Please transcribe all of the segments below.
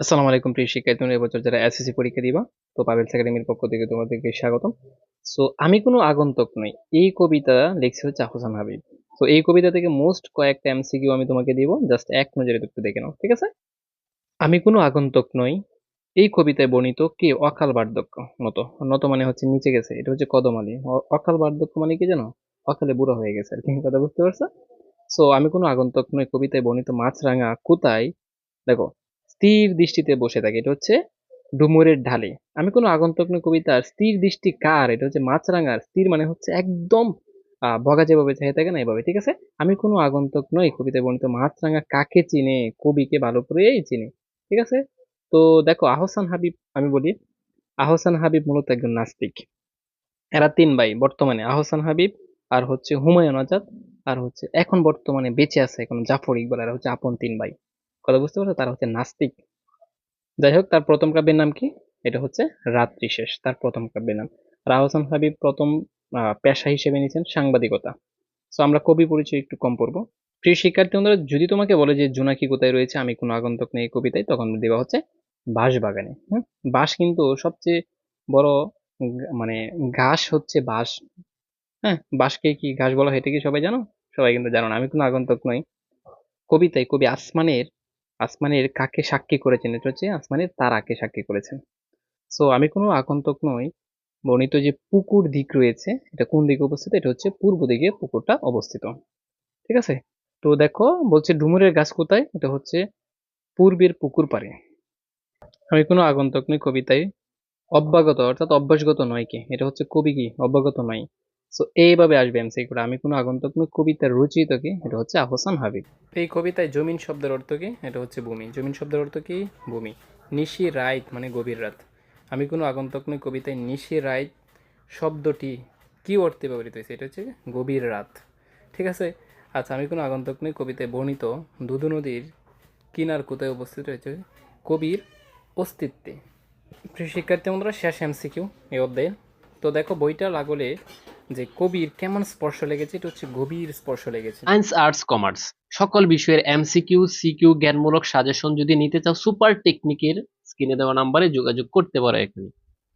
আসসালামু আলাইকুম প্রিয় শিক্ষার্থী এবছর যারা এসএসসি পরীক্ষা দিবা, তো পাবেলস একাডেমির পক্ষ থেকে তোমাদেরকে স্বাগতম। সো আমি কোনো আগন্তক নই, এই কবিতা লিখছে হচ্ছে হাবিব। তো এই কবিতা থেকে মোস্ট কয়েকটা এমসিকিউ আমি তোমাকে দিব জাস্ট এক নজরে একটু দেখে নাও, ঠিক আছে? আমি কোনো আগন্তক নই, এই কবিতায় বর্ণিত কে? অকাল বার্ধক্য নত নত মানে হচ্ছে নিচে গেছে, এটা হচ্ছে কদমালি অকাল বার্ধক্য মানে কি জানো? অকালে বুড়ো হয়ে গেছে, আর কি কথা বুঝতে পারছ? সো আমি কোনো আগন্তক নই, কবিতায় বর্ণিত মাছরাঙা কোথায়? দেখো স্থির দৃষ্টিতে বসে থাকে। এটা হচ্ছে ডুমুরের ঢালে। আমি কোনো আগন্তক কবিতার স্থির দৃষ্টি কার? এটা হচ্ছে মাছরাঙার স্থির মানে হচ্ছে একদম বগা যেভাবে চাই থাকে না এভাবে, ঠিক আছে? আমি কোনো আগন্তক নই, কবিতায় বর্ণিত মাছরাঙা কাকে চিনে, কবিকে ভালো করেই চিনে, ঠিক আছে? তো দেখো, আহসান হাবিব, আমি বলি, আহসান হাবিব মূলত একজন নাস্তিক। এরা তিন ভাই বর্তমানে, আহসান হাবিব আর হচ্ছে হুমায়ুন আজাদ, আর হচ্ছে এখন বর্তমানে বেঁচে আছে, এখন জাফর ইকবাল এরা হচ্ছে আপন তিন ভাই। কথা বুঝতে পারছ? তারা হচ্ছে নাস্তিক। যাই হোক, তার প্রথম কাব্যের নাম কি? এটা হচ্ছে রাত্রি শেষ, তার প্রথম কাব্যের নাম। আর আহসান হাবিব প্রথম পেশা হিসেবে নিয়েছেন সাংবাদিকতা। তো আমরা কবি পরিচয় একটু কম পড়ব। প্রিয় শিক্ষার্থী বন্ধুরা, যদি তোমাকে বলে যে জোনাকি কোথায় রয়েছে, আমি কোনো আগন্তক নেই কবিতায়, তখন দেওয়া হচ্ছে বাঁশ বাগানে হুম? বাঁশ কিন্তু সবচেয়ে বড় মানে ঘাস হচ্ছে বাঁশ। হ্যাঁ বাঁশকে কি ঘাস বলা হয় এটা কি সবাই জানো? সবাই কিন্তু জানো না, আমি কোনো আগন্তক নই। কবিতায়, কবি আসমানের আসমানের কাকে সাক্ষী করেছেন? এটা হচ্ছে আসমানের তারাকে সাক্ষী করেছেন। সো আমি কোনো আগন্তক নই। বর্ণিত যে পুকুর দিক রয়েছে, এটা কোন দিকে অবস্থিত? এটা হচ্ছে পূর্ব দিকে পুকুরটা অবস্থিত। ঠিক আছে? তো দেখো, বলছে ডুমুরের গাছ কোথায়? এটা হচ্ছে পূর্বের পুকুর পাড়ে। আমি কোনো আগন্তক নই কবিতায়। অব্যাগত, অর্থাৎ অভ্যাসগত নয় কি? এটা হচ্ছে কবি কি? অব্যাগত নয়। সো এইভাবে আসবে এমসি করে। আমি কোনো আগন্তক নই, কবিতার রচিত কি? এটা হচ্ছে আহসান হাবিব। এই কবিতায় জমিন শব্দের অর্থ কি? এটা হচ্ছে ভূমি। জমিন শব্দের অর্থ কি? ভূমি। নিশি রাইত মানে গভীর রাত। আমি কোনো আগন্তক নই, কবিতায় নিশি রাইত শব্দটি কি অর্থে ব্যবহৃত হয়েছে? এটা হচ্ছে গভীর রাত। ঠিক আছে? আচ্ছা আমি কোনো আগন্তক নই, কবিতায় বর্ণিত দুদু নদীর কিনার কোথায় অবস্থিত রয়েছে কবির অস্তিত্বে। শিক্ষার্থী বন্ধুরা, শেষ এমসিকিউ এই অধ্যায়ে। তো দেখো, বইটা লাগলে যে কবির কেমন স্পর্শ লেগেছে, এটা হচ্ছে গভীর স্পর্শ লেগেছে। সায়েন্স আর্টস কমার্স সকল বিষয়ের এমসিকিউ সিকিউ জ্ঞানমূলক সাজেশন যদি নিতে চাও সুপার টেকনিকের স্ক্রিনে দেওয়া নাম্বারে যোগাযোগ করতে পারো এখানে।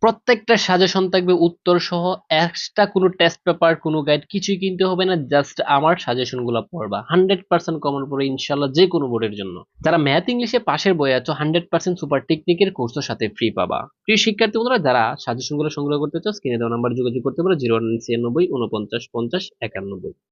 প্রত্যেকটা সাজেশন থাকবে উত্তর সহ এক্সট্রা কোনো টেস্ট পেপার কোনো গাইড কিছুই কিনতে হবে না জাস্ট আমার সাজেশনগুলো পড়বা। হান্ড্রেড পার্সেন্ট কমন পড়ে ইনশাল্লাহ যে কোনো বোর্ডের জন্য। যারা ম্যাথ ইংলিশে পাশের বই আছো হান্ড্রেড পার্সেন্ট সুপার টেকনিকের কোর্সের সাথে ফ্রি পাবা। প্রিয় শিক্ষার্থী বন্ধুরা, যারা সাজেশনগুলো সংগ্রহ করতে চাও স্ক্রিনে দেওয়া নাম্বার যোগাযোগ করতে পারো জিরো ওয়ান ছিয়ানব্বই উনপঞ্চাশ পঞ্চাশ একানব্বই।